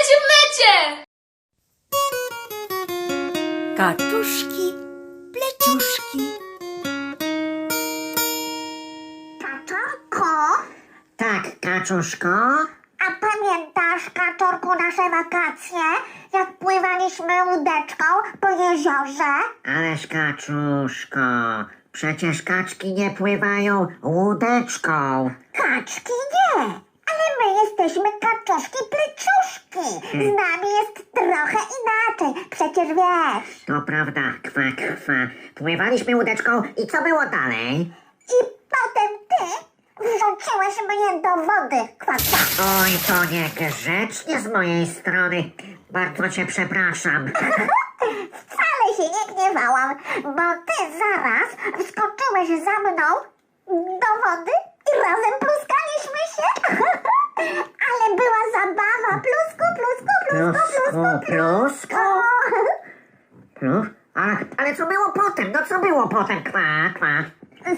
plecie w necie! Kaczuszki, pleciuszki. Kaczorko, Tak, kaczuszko. a pamiętasz, Kaczorku, nasze wakacje? Jak pływaliśmy łódeczką po jeziorze? Ależ kaczuszko, przecież kaczki nie pływają łódeczką. Kaczki nie, ale my jesteśmy kaczuszki pleciuszki. Z nami jest trochę inaczej, przecież wiesz. To prawda, kwa, kwa. Pływaliśmy łódeczką i co było dalej? I potem ty wrzuciłeś mnie do wody, kwasa. Oj, to niegrzecznie z mojej strony. Bardzo cię przepraszam. Wcale się nie gniewałam, bo ty zaraz wskoczyłeś za mną do wody i razem pluskaliśmy się. Ale była zabawa. Plusku, plusku, plusku, Plusku, plusku, plusk. O, Plus? Ale, ale co było potem? No co było potem? Kwa, kwa.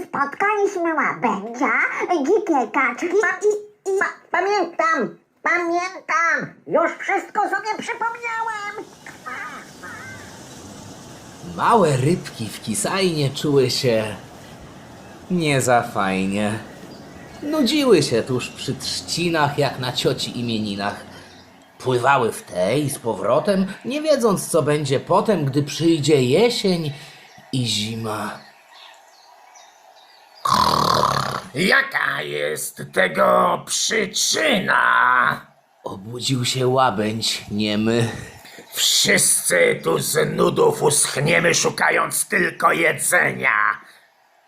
Spotkaliśmy łabędzia, dzikie kaczki i... i... Pa, pamiętam, pamiętam. Już wszystko sobie przypomniałem. Małe rybki w Kisajnie czuły się nie za fajnie. Nudziły się tuż przy trzcinach jak na cioci imieninach. Pływały w te i z powrotem, nie wiedząc co będzie potem, gdy przyjdzie jesień i zima. Jaka jest tego przyczyna? Obudził się łabędź niemy. Wszyscy tu z nudów uschniemy, szukając tylko jedzenia.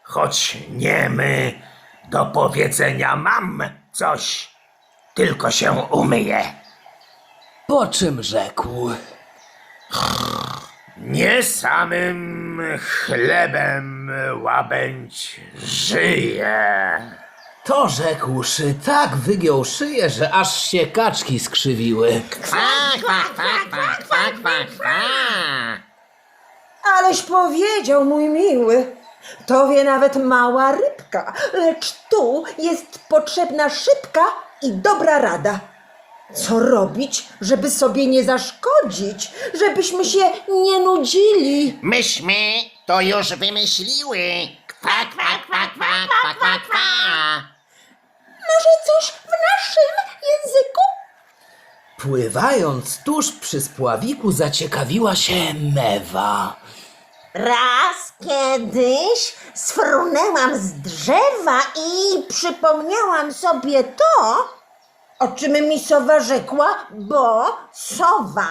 Choć nie my, do powiedzenia mam coś, tylko się umyję. Po czym rzekł: Nie samym chlebem łabędź żyje. To rzekłszy, tak wygiął szyję, że aż się kaczki skrzywiły. Kwa, kwa, kwa, kwa, kwa, kwa, kwa. Aleś powiedział, mój miły. To wie nawet mała rybka, lecz tu jest potrzebna szybka i dobra rada. Co robić, żeby sobie nie zaszkodzić, żebyśmy się nie nudzili? Myśmy to już wymyśliły. Kwa, kwa, kwa, kwa, kwa, kwa, kwa. Może coś w naszym języku? Pływając tuż przy spławiku, zaciekawiła się mewa. Raz kiedyś sfrunęłam z drzewa i przypomniałam sobie to, o czym mi sowa rzekła, bo sowa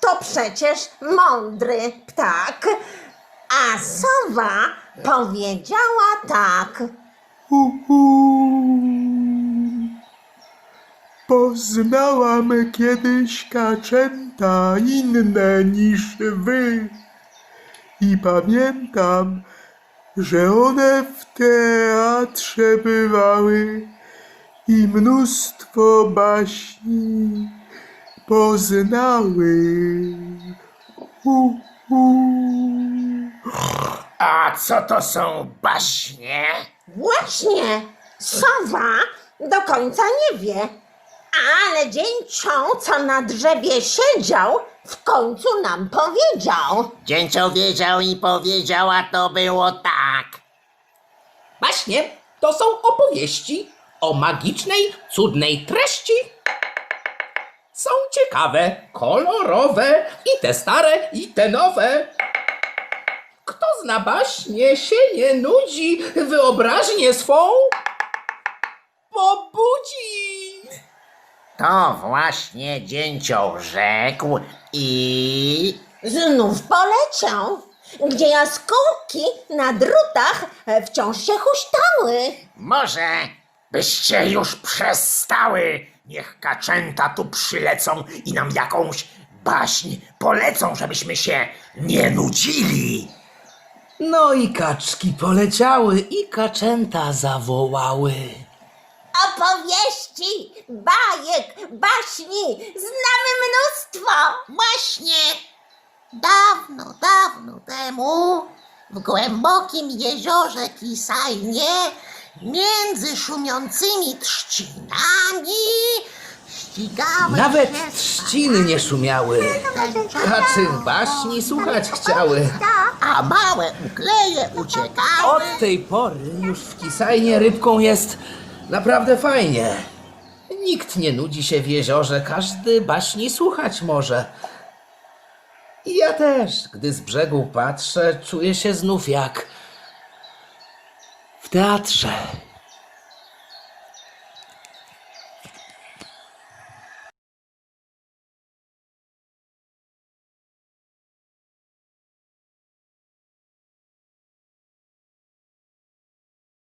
to przecież mądry ptak, a sowa powiedziała tak. Poznałam kiedyś kaczęta inne niż wy. I pamiętam, że one w teatrze bywały i mnóstwo baśni poznały. Hu, hu. A co to są baśnie? Właśnie, sowa do końca nie wie, ale dzięcią, co na drzewie siedział, w końcu nam powiedział. Dzięcioł wiedział i powiedział, a to było tak. Baśnie to są opowieści o magicznej, cudnej treści. Są ciekawe, kolorowe i te stare, i te nowe. Kto zna baśnie, się nie nudzi, wyobraźnię swą pobudzi. To właśnie dzięcioł rzekł i... Znów poleciał, gdzie jaskółki na drutach wciąż się huśtały. Może Byście już przestały. Niech kaczęta tu przylecą i nam jakąś baśń polecą, żebyśmy się nie nudzili. No i kaczki poleciały i kaczęta zawołały. Opowieści, bajek, baśni znamy mnóstwo. właśnie dawno, dawno temu w głębokim jeziorze Kisajnie między szumiącymi trzcinami ścigały Nawet się trzciny nie szumiały. Kaczy baśni słuchać chciały. a małe ukleje uciekały. Od tej pory już w Kisajnie rybką jest naprawdę fajnie. Nikt nie nudzi się w jeziorze, każdy baśni słuchać może. I ja też, gdy z brzegu patrzę, czuję się znów jak teatrze.